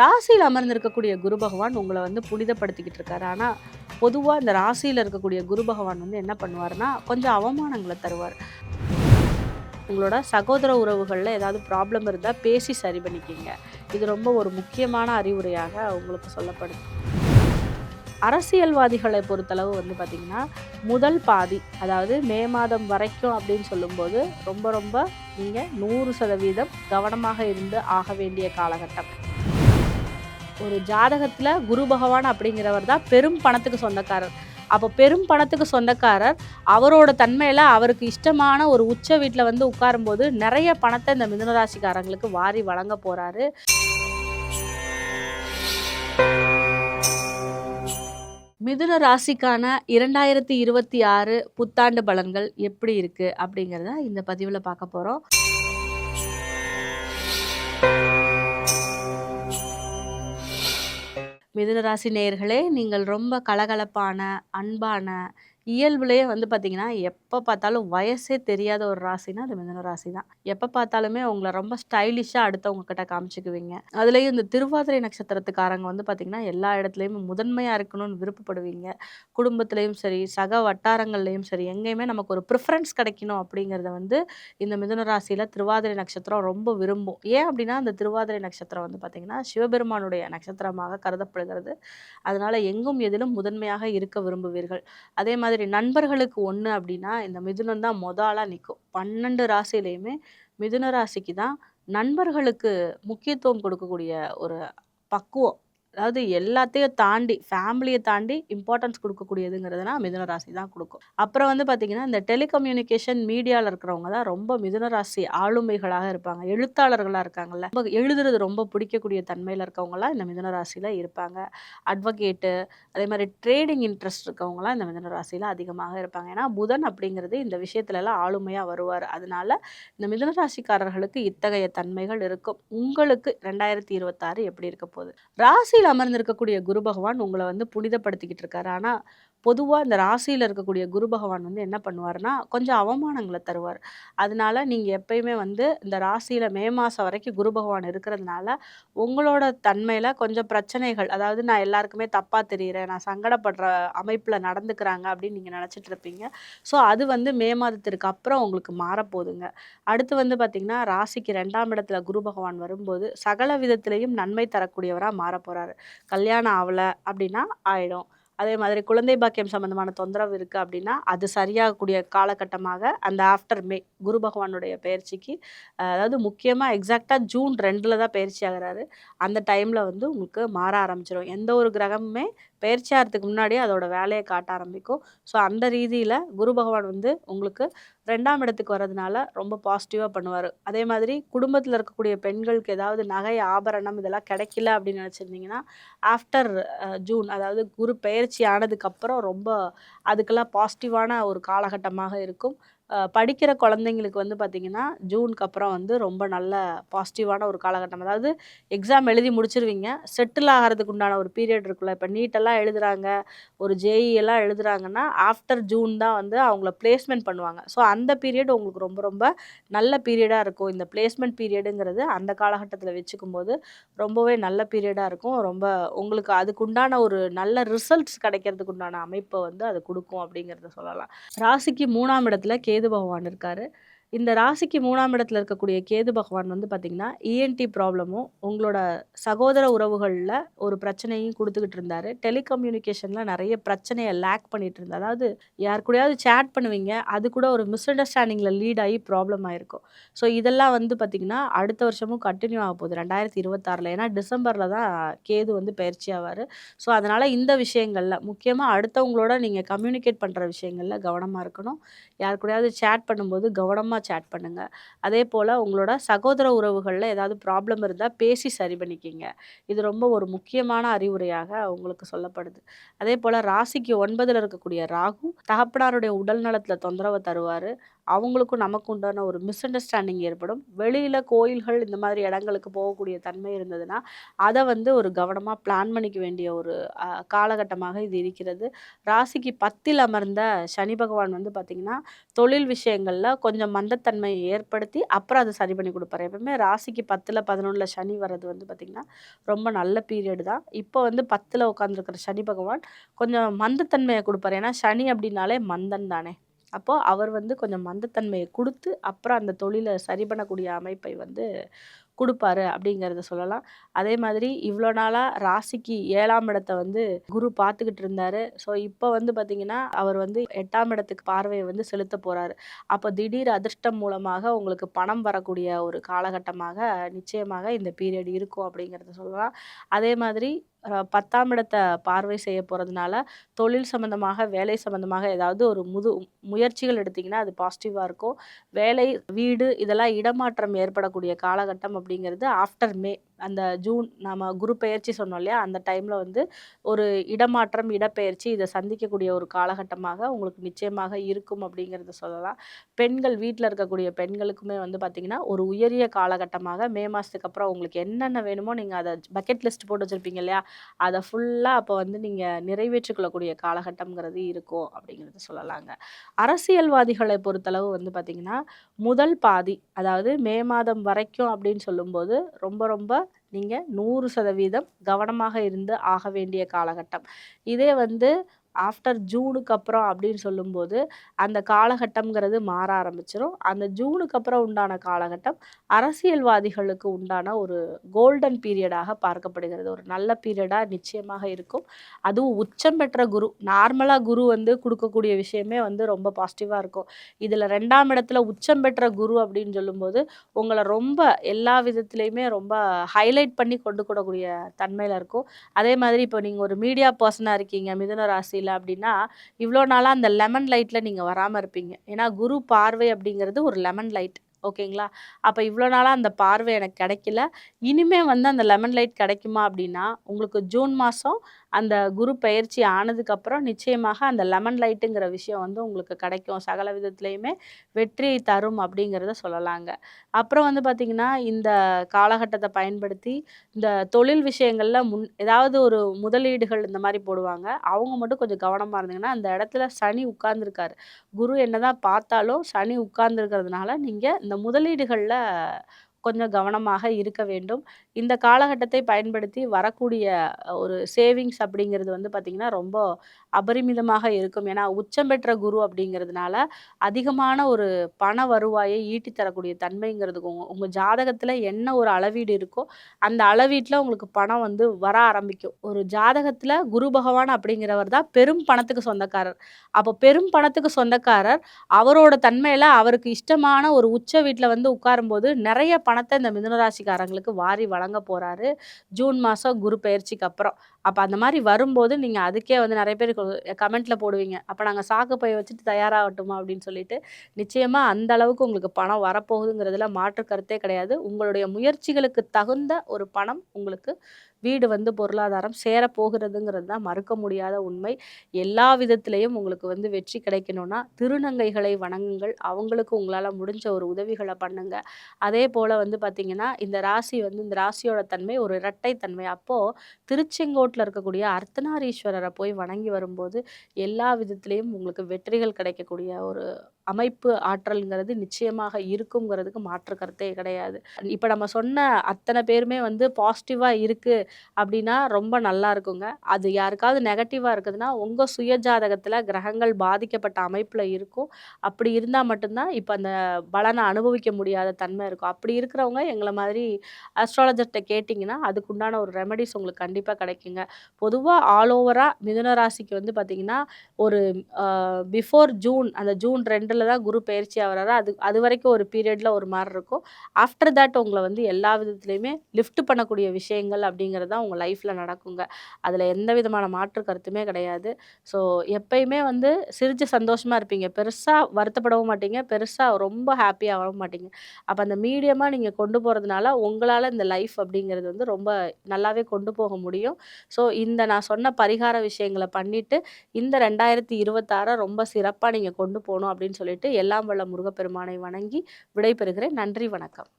ராசியில் அமர்ந்திருக்கக்கூடிய குரு பகவான் உங்களை வந்து புனிதப்படுத்திக்கிட்டு இருக்காரு. ஆனால் பொதுவாக இந்த ராசியில் இருக்கக்கூடிய குரு பகவான் வந்து என்ன பண்ணுவார்னா கொஞ்சம் அவமானங்களை தருவார். உங்களோட சகோதர உறவுகளில் ஏதாவது ப்ராப்ளம் இருந்தால் பேசி சரி பண்ணிக்கிங்க. இது ரொம்ப ஒரு முக்கியமான அறிவுரையாக உங்களுக்கு சொல்லப்படுது. அரசியல்வாதிகளை பொறுத்தளவு வந்து பார்த்திங்கன்னா முதல் பாதி அதாவது மே மாதம் வரைக்கும் அப்படின்னு சொல்லும்போது ரொம்ப ரொம்ப நீங்கள் நூறு சதவீதம் கவனமாக இருந்து ஆக வேண்டிய காலகட்டம். ஒரு ஜாதகத்தில் குரு பகவான் அப்படிங்கிறவர் தான் பெரும் பணத்துக்கு சொந்தக்காரர். அப்போ பெரும் பணத்துக்கு சொந்தக்காரர் அவரோட தன்மையில் அவருக்கு இஷ்டமான ஒரு உச்ச வீட்டில் வந்து உட்காரும்போது நிறைய பணத்தை இந்த மிதுனராசிக்காரங்களுக்கு வாரி வழங்க போகிறாரு மிதுன ராசிக்கான இரண்டாயிரத்தி இருபத்தி ஆறு புத்தாண்டு பலன்கள் எப்படி இருக்குது அப்படிங்கிறத இந்த பதிவில் பார்க்க போகிறோம் மிதுனராசி நேயர்களே நீங்கள் ரொம்ப கலகலப்பான அன்பான இயல்புலேயே வந்து பார்த்திங்கன்னா எப் எப்போ பார்த்தாலும் வயசே தெரியாத ஒரு ராசினா அது மிதுன ராசி தான் எப்போ பார்த்தாலுமே உங்களை ரொம்ப ஸ்டைலிஷாக அடுத்தவங்க கிட்ட காமிச்சிக்குவீங்க. அதுலேயும் இந்த திருவாதிரை நட்சத்திரத்துக்காரங்க வந்து பார்த்திங்கன்னா எல்லா இடத்துலையுமே முதன்மையாக இருக்கணும்னு விருப்பப்படுவீங்க. குடும்பத்துலேயும் சரி சக வட்டாரங்கள்லேயும் சரி எங்கேயுமே நமக்கு ஒரு ப்ரிஃபரன்ஸ் கிடைக்கணும் அப்படிங்கிறத வந்து இந்த மிதுன ராசியில் திருவாதிரை நட்சத்திரம் ரொம்ப விரும்பும். ஏன் அப்படின்னா அந்த திருவாதிரை நட்சத்திரம் வந்து பார்த்திங்கன்னா சிவபெருமானுடைய நட்சத்திரமாக கருதப்படுகிறது. அதனால் எங்கும் எதிலும் முதன்மையாக இருக்க விரும்புவீர்கள். அதே மாதிரி நண்பர்களுக்கு ஒன்று அப்படின்னா இந்த மிதுனம் தான் மொத ஆளாக நிற்கும் பன்னெண்டு ராசிலையுமே மிதுன ராசிக்கு தான் நண்பர்களுக்கு முக்கியத்துவம் கொடுக்கக்கூடிய ஒரு பக்குவம். அதாவது எல்லாத்தையும் தாண்டி ஃபேமிலியை தாண்டி இம்பார்ட்டன்ஸ் கொடுக்கக்கூடியதுங்கிறதுனா மிதுன ராசி தான் கொடுக்கும். அப்புறம் வந்து பார்த்திங்கன்னா இந்த டெலிகம்யூனிகேஷன் மீடியாவில் இருக்கிறவங்க தான் ரொம்ப மிதுன ராசி ஆளுமைகளாக இருப்பாங்க. எழுத்தாளர்களாக இருக்காங்கல்ல. ரொம்ப எழுதுறது ரொம்ப பிடிக்கக்கூடிய தன்மையில் இருக்கவங்களாம் இந்த மிதுன ராசியில் இருப்பாங்க. அட்வொகேட்டு அதே மாதிரி ட்ரேடிங் இன்ட்ரெஸ்ட் இருக்கவங்களாம் இந்த மிதுன ராசியில் அதிகமாக இருப்பாங்க. ஏன்னா புதன் அப்படிங்கிறது இந்த விஷயத்துலலாம் ஆளுமையாக வருவார். அதனால இந்த மிதுன ராசிக்காரர்களுக்கு இத்தகைய தன்மைகள் இருக்கும். உங்களுக்கு ரெண்டாயிரத்தி இருபத்தாறு எப்படி இருக்க போகுது? அமர்ந்திருக்கக்கூடிய குரு பகவான் உங்களை வந்து புனிதப்படுத்திக்கிட்டு இருக்காரு. ஆனால் பொதுவாக இந்த ராசியில் இருக்கக்கூடிய குரு பகவான் வந்து என்ன பண்ணுவார்னா கொஞ்சம் அவமானங்களை தருவார். அதனால நீங்கள் எப்பயுமே வந்து இந்த ராசியில் மே மாதம் வரைக்கும் குரு பகவான் இருக்கிறதுனால உங்களோட தன்மையில் கொஞ்சம் பிரச்சனைகள் அதாவது நான் எல்லாருக்குமே தப்பாக தெரிகிறேன் நான் சங்கடப்படுற அமைப்பில் நடந்துக்கிறாங்க அப்படின்னு நீங்கள் நினச்சிட்டு இருப்பீங்க. ஸோ அது வந்து மே மாதத்திற்கு அப்புறம் உங்களுக்கு மாறப்போகுதுங்க. அடுத்து வந்து பார்த்திங்கன்னா ராசிக்கு ரெண்டாம் இடத்துல குரு பகவான் வரும்போது சகல விதத்திலையும் நன்மை தரக்கூடியவராக மாற போகிறாரு கல்யாணம் ஆகலை அப்படின்னா ஆயிடும். அதே மாதிரி குழந்தை பாக்கியம் சம்மந்தமான தொந்தரவு இருக்குது அப்படின்னா அது சரியாகக்கூடிய காலகட்டமாக அந்த ஆஃப்டர் மே குரு பகவானுடைய பயிற்சிக்கு அதாவது முக்கியமாக எக்ஸாக்டாக ஜூன் ரெண்டில் தான் பயிற்சி ஆகிறாரு. அந்த டைமில் வந்து உங்களுக்கு மாற ஆரம்பிச்சிடும் எந்த ஒரு கிரகமுமே பயிற்சி ஆகிறதுக்கு முன்னாடியே அதோட வேலையை காட்ட ஆரம்பிக்கும். ஸோ அந்த ரீதியில் குரு பகவான் வந்து உங்களுக்கு ரெண்டாம் இடத்துக்கு வர்றதுனால ரொம்ப பாசிட்டிவாக பண்ணுவார். அதே மாதிரி குடும்பத்தில் இருக்கக்கூடிய பெண்களுக்கு ஏதாவது நகை ஆபரணம் இதெல்லாம் கிடைக்கல அப்படின்னு நினச்சிருந்தீங்கன்னா ஆஃப்டர் ஜூன் அதாவது குரு பயிற்சி ஆனதுக்கப்புறம் ரொம்ப அதுக்கெல்லாம் பாசிட்டிவான ஒரு காலகட்டமாக இருக்கும். படிக்கிற குழந்தைங்களுக்கு வந்து பார்த்திங்கன்னா ஜூனுக்கு அப்புறம் வந்து ரொம்ப நல்ல பாசிட்டிவான ஒரு காலகட்டம். அதாவது எக்ஸாம் எழுதி முடிச்சிருவீங்க. செட்டில் ஆகிறதுக்கு உண்டான ஒரு பீரியட் இருக்குல்ல இப்போ நீட்டெல்லாம் எழுதுறாங்க. ஒரு ஜேஇ எல்லாம் எழுதுகிறாங்கன்னா ஆஃப்டர் ஜூன் தான் வந்து அவங்கள பிளேஸ்மெண்ட் பண்ணுவாங்க. ஸோ அந்த பீரியட் உங்களுக்கு ரொம்ப ரொம்ப நல்ல பீரியடாக இருக்கும். இந்த பிளேஸ்மெண்ட் பீரியடுங்கிறது அந்த காலகட்டத்தில் வச்சுக்கும் போது ரொம்பவே நல்ல பீரியடாக இருக்கும். ரொம்ப உங்களுக்கு அதுக்குண்டான ஒரு நல்ல ரிசல்ட்ஸ் கிடைக்கிறதுக்கு உண்டான அமைப்பை வந்து அது கொடுக்கும் அப்படிங்கிறத சொல்லலாம். ராசிக்கு மூணாம் இடத்துல கேது பகவான் இருக்காரு. இந்த ராசிக்கு மூணாம் இடத்துல இருக்கக்கூடிய கேது பகவான் வந்து பார்த்திங்கன்னா இஎன்டி ப்ராப்ளமும் உங்களோட சகோதர உறவுகளில் ஒரு பிரச்சனையும் கொடுத்துக்கிட்டு இருந்தாரு. டெலிகம்யூனிகேஷனில் நிறைய பிரச்சனையை லேக் பண்ணிட்டு இருந்தார். அதாவது யார் கூடயாவது சேட் பண்ணுவீங்க அது கூட ஒரு மிஸ் அண்டர்ஸ்டாண்டிங்கில் லீட் ஆகி ப்ராப்ளம் ஆயிருக்கும் ஸோ இதெல்லாம் வந்து பார்த்திங்கன்னா அடுத்த வருஷமும் கண்டினியூ ஆக போகுது ரெண்டாயிரத்தி இருபத்தாறில். ஏன்னா டிசம்பரில் தான் கேது வந்து பயிற்சி ஆவார். ஸோ அதனால் இந்த விஷயங்களில் முக்கியமாக அடுத்தவங்களோட நீங்கள் கம்யூனிகேட் பண்ணுற விஷயங்களில் கவனமாக இருக்கணும். யார் கூடயாவது சேட் பண்ணும்போது கவனமாக சேட் பண்ணுங்கள் அதே போல் உங்களோட சகோதர உறவுகளில் ஏதாவது ப்ராப்ளம் இருந்தால் பேசி சரி பண்ணிக்கிங்க. இது ரொம்ப ஒரு முக்கியமான அறிவுரையாக உங்களுக்கு சொல்லப்படுது. அதே போல் ராசிக்கு ஒன்பதில் இருக்கக்கூடிய ராகு தகப்பனாருடைய உடல் நலத்தில் தொந்தரவை தருவார். அவங்களுக்கும் நமக்கு உண்டான ஒரு மிஸ் அண்டர்ஸ்டாண்டிங் ஏற்படும். வெளியில் கோயில்கள் இந்த மாதிரி இடங்களுக்கு போகக்கூடிய தன்மை இருந்ததுன்னா அதை வந்து ஒரு கவனமாக பிளான் பண்ணிக்க வேண்டிய ஒரு காலகட்டமாக இது இருக்கிறது. ராசிக்கு பத்தில் அமர்ந்த சனி பகவான் வந்து பார்த்திங்கன்னா தொழில் விஷயங்களில் கொஞ்சம் மந்தத்தன்மையை ஏற்படுத்தி அப்புறம் அதை சரி பண்ணி கொடுப்பாரு. எப்பவுமே ராசிக்கு பத்தில் பதினொன்றில் சனி வர்றது வந்து பார்த்திங்கன்னா ரொம்ப நல்ல பீரியட் தான். இப்போ வந்து பத்தில் உட்காந்துருக்கிற சனி பகவான் கொஞ்சம் மந்தத்தன்மையை கொடுப்பாரு. ஏன்னா சனி அப்படின்னாலே மந்தன் தானே. அப்போது அவர் வந்து கொஞ்சம் மந்தத்தன்மையை கொடுத்து அப்புறம் அந்த தொழிலை சரி பண்ணக்கூடிய அமைப்பை வந்து கொடுப்பாரு அப்படிங்கிறத சொல்லலாம். அதே மாதிரி இவ்வளோ நாளாக ராசிக்கு ஏழாம் இடத்த வந்து குரு பார்த்துக்கிட்டு இருந்தாரு. ஸோ இப்போ வந்து பார்த்திங்கன்னா அவர் வந்து எட்டாம் இடத்துக்கு பார்வையை வந்து செலுத்த போகிறாரு அப்போ திடீர் அதிர்ஷ்டம் மூலமாக உங்களுக்கு பணம் வரக்கூடிய ஒரு காலகட்டமாக நிச்சயமாக இந்த பீரியட் இருக்கும் அப்படிங்கிறத சொல்லலாம். அதே மாதிரி பத்தாம் இடத்தை பார்வை செய்ய போகிறதுனால தொழில் சம்மந்தமாக வேலை சம்மந்தமாக ஏதாவது ஒரு முது முயற்சிகள் எடுத்திங்கன்னா அது பாசிட்டிவாக இருக்கும். வேலை வீடு இதெல்லாம் இடமாற்றம் ஏற்படக்கூடிய காலகட்டம் அப்படிங்கிறது ஆஃப்டர் மே அந்த ஜூன் நம்ம குரு பெயர்ச்சி சொன்னோம் இல்லையா? அந்த டைமில் வந்து ஒரு இடமாற்றம் இடப்பெயர்ச்சி இதை சந்திக்கக்கூடிய ஒரு காலகட்டமாக உங்களுக்கு நிச்சயமாக இருக்கும் அப்படிங்கிறத சொல்லலாம். பெண்கள் வீட்டில் இருக்கக்கூடிய பெண்களுக்குமே வந்து பார்த்திங்கன்னா ஒரு உயரிய காலகட்டமாக மே மாதத்துக்கு அப்புறம் உங்களுக்கு என்னென்ன வேணுமோ நீங்கள் அதை பக்கெட் லிஸ்ட் போட்டு வச்சுருப்பீங்க இல்லையா? அதை ஃபுல்லாக அப்போ வந்து நீங்கள் நிறைவேற்றிக்கொள்ளக்கூடிய காலகட்டம்ங்கிறது இருக்கும் அப்படிங்கிறத சொல்லலாங்க. அரசியல்வாதிகளை பொறுத்தளவு வந்து பார்த்திங்கன்னா முதல் பாதி அதாவது மே மாதம் வரைக்கும் அப்படின்னு சொல்லும்போது ரொம்ப ரொம்ப நீங்கள் நூறு சதவீதம் கவனமாக இருந்து ஆக வேண்டிய காலகட்டம். இதே வந்து ஆஃப்டர் ஜூனுக்கு அப்புறம் அப்படின்னு சொல்லும்போது அந்த காலகட்டம்ங்கிறது மாற ஆரம்பிச்சிடும் அந்த ஜூனுக்கு அப்புறம் உண்டான காலகட்டம் அரசியல்வாதிகளுக்கு உண்டான ஒரு கோல்டன் பீரியடாக பார்க்கப்படுகிறது. ஒரு நல்ல பீரியடாக நிச்சயமாக இருக்கும். அதுவும் உச்சம் பெற்ற குரு நார்மலாக குரு வந்து கொடுக்கக்கூடிய விஷயமே வந்து ரொம்ப பாசிட்டிவாக இருக்கும். இதில் ரெண்டாம் இடத்துல உச்சம் பெற்ற குரு அப்படின்னு சொல்லும்போது உங்களை ரொம்ப எல்லா விதத்துலேயுமே ரொம்ப ஹைலைட் பண்ணி கொண்டு கூடக்கூடிய தன்மையில் இருக்கும். அதே மாதிரி இப்போ நீங்கள் ஒரு மீடியா பர்சனாக இருக்கீங்க மிதுன ராசி முடியல அப்படின்னா இவ்வளோ நாளாக அந்த லெமன் லைட்டில் நீங்கள் வராமல் இருப்பீங்க. ஏன்னா குரு பார்வை அப்படிங்கிறது ஒரு லெமன் லைட் ஓகேங்களா? அப்போ இவ்வளோ நாளாக அந்த பார்வை எனக்கு கிடைக்கல. இனிமே வந்து அந்த லெமன் லைட் கிடைக்குமா அப்படின்னா உங்களுக்கு ஜூன் மாதம் அந்த குரு பயிற்சி ஆனதுக்கப்புறம் நிச்சயமாக அந்த லெமன் லைட்டுங்கிற விஷயம் வந்து உங்களுக்கு கிடைக்கும். சகல விதத்துலேயுமே வெற்றியை தரும் அப்படிங்கிறத சொல்லலாங்க. அப்புறம் வந்து பார்த்திங்கன்னா இந்த காலகட்டத்தை பயன்படுத்தி இந்த தொழில் விஷயங்களில் முன் ஏதாவது ஒரு முதலீடுகள் இந்த மாதிரி போடுவாங்க. அவங்க மட்டும் கொஞ்சம் கவனமாக இருந்தீங்கன்னா அந்த இடத்துல சனி உட்கார்ந்துருக்காரு. குரு என்னதான் பார்த்தாலும் சனி உட்கார்ந்துருக்கிறதுனால நீங்கள் இந்த முதலீடுகளில் கொஞ்சம் கவனமாக இருக்க வேண்டும். இந்த காலகட்டத்தை பயன்படுத்தி வரக்கூடிய ஒரு சேவிங்ஸ் அப்படிங்கிறது வந்து பார்த்திங்கன்னா ரொம்ப அபரிமிதமாக இருக்கும். ஏன்னா உச்சம் பெற்ற குரு அப்படிங்கிறதுனால அதிகமான ஒரு பண வருவாயை ஈட்டி தரக்கூடிய தன்மைங்கிறதுக்கு உங்கள் உங்கள் ஜாதகத்தில் என்ன ஒரு அளவீடு இருக்கோ அந்த அளவீட்டில் உங்களுக்கு பணம் வந்து வர ஆரம்பிக்கும். ஒரு ஜாதகத்தில் குரு பகவான் அப்படிங்கிறவர் தான் பெரும் பணத்துக்கு சொந்தக்காரர். அப்போ பெரும் பணத்துக்கு சொந்தக்காரர் அவரோட தன்மையில் அவருக்கு இஷ்டமான ஒரு உச்ச வீட்டில் வந்து உட்காரும்போது நிறைய பணத்தை இந்த மிதுனராசிக்காரங்களுக்கு வாரி வழங்க போகிறாரு ஜூன் மாதம் குரு பயிற்சிக்கு அப்புறம். அப்போ அந்த மாதிரி வரும்போது நீங்கள் அதுக்கே வந்து நிறைய பேர் கமெண்ட்டில் போடுவீங்க. அப்போ நாங்கள் சாக்கு பை வச்சுட்டு தயாராகட்டுமா அப்படின்னு சொல்லிட்டு நிச்சயமாக அந்த அளவுக்கு உங்களுக்கு பணம் வரப்போகுதுங்கிறதுல மாற்று கருத்தே கிடையாது. உங்களுடைய முயற்சிகளுக்கு தகுந்த ஒரு பணம் உங்களுக்கு வீடு வந்து பொருளாதாரம் சேரப்போகிறதுங்கிறது தான் மறுக்க முடியாத உண்மை. எல்லா விதத்திலையும் உங்களுக்கு வந்து வெற்றி கிடைக்கணும்னா திருநங்கைகளை வணங்குங்கள். அவங்களுக்கு உங்களால் முடிஞ்ச ஒரு உதவிகளை பண்ணுங்க. அதே போல் வந்து பார்த்திங்கன்னா இந்த ராசி வந்து இந்த ராசியோட தன்மை ஒரு இரட்டை தன்மை. அப்போது திருச்செங்கோட்டில் இருக்கக்கூடிய அர்த்தநாரீஸ்வரரை போய் வணங்கி வரும்போது எல்லா விதத்திலையும் உங்களுக்கு வெற்றிகள் கிடைக்கக்கூடிய ஒரு அமைப்பு ஆற்றல்ங்கிறது நிச்சயமாக இருக்குங்கிறதுக்கு மாற்று கருத்தே கிடையாது. இப்போ நம்ம சொன்ன அத்தனை பேருமே வந்து பாசிட்டிவாக இருக்குது அப்படின்னா ரொம்ப நல்லா இருக்குங்க. அது யாருக்காவது நெகட்டிவாக இருக்குதுன்னா உங்கள் சுய ஜாதகத்தில் கிரகங்கள் பாதிக்கப்பட்ட அமைப்பில் இருக்கும். அப்படி இருந்தால் மட்டும்தான் இப்போ அந்த பலனை அனுபவிக்க முடியாத தன்மை இருக்கும். அப்படி இருக்கிறவங்க எங்களை மாதிரி அஸ்ட்ராலஜர்கிட்ட கேட்டிங்கன்னா அதுக்குண்டான ஒரு ரெமடிஸ் உங்களுக்கு கண்டிப்பாக கிடைக்குங்க. பொதுவாக ஆல் ஓவராக மிதுன ராசிக்கு வந்து பார்த்திங்கன்னா ஒரு பிஃபோர் ஜூன் அந்த ஜூன் ரெண்டு ரெண்டில் தான் குரு பயிற்சி ஆகிறாரு அது அது வரைக்கும் ஒரு பீரியடில் ஒரு மாதிரி இருக்கும். ஆஃப்டர் தட் உங்களை வந்து எல்லா விதத்துலேயுமே லிஃப்ட் பண்ணக்கூடிய விஷயங்கள் அப்படிங்கிறது தான் உங்கள் லைஃப்பில் நடக்குங்க. அதில் எந்த விதமான மாற்று கருத்துமே கிடையாது. ஸோ எப்பயுமே வந்து சிரித்து சந்தோஷமாக இருப்பீங்க. பெருசாக வருத்தப்படவும் மாட்டீங்க. பெருசாக ரொம்ப ஹாப்பியாகவும் மாட்டீங்க. அப்போ அந்த மீடியமாக நீங்கள் கொண்டு போகிறதுனால உங்களால் இந்த லைஃப் அப்படிங்கிறது வந்து ரொம்ப நல்லாவே கொண்டு போக முடியும். ஸோ இந்த நான் சொன்ன பரிகார விஷயங்களை பண்ணிவிட்டு இந்த ரெண்டாயிரத்தி இருபத்தாறை ரொம்ப சிறப்பாக நீங்கள் கொண்டு போகணும் அப்படின்னு சொல்லிட்டு எல்லாம் வல்ல முருகப்பெருமானை வணங்கி விடைபெறுகிறேன். நன்றி வணக்கம்.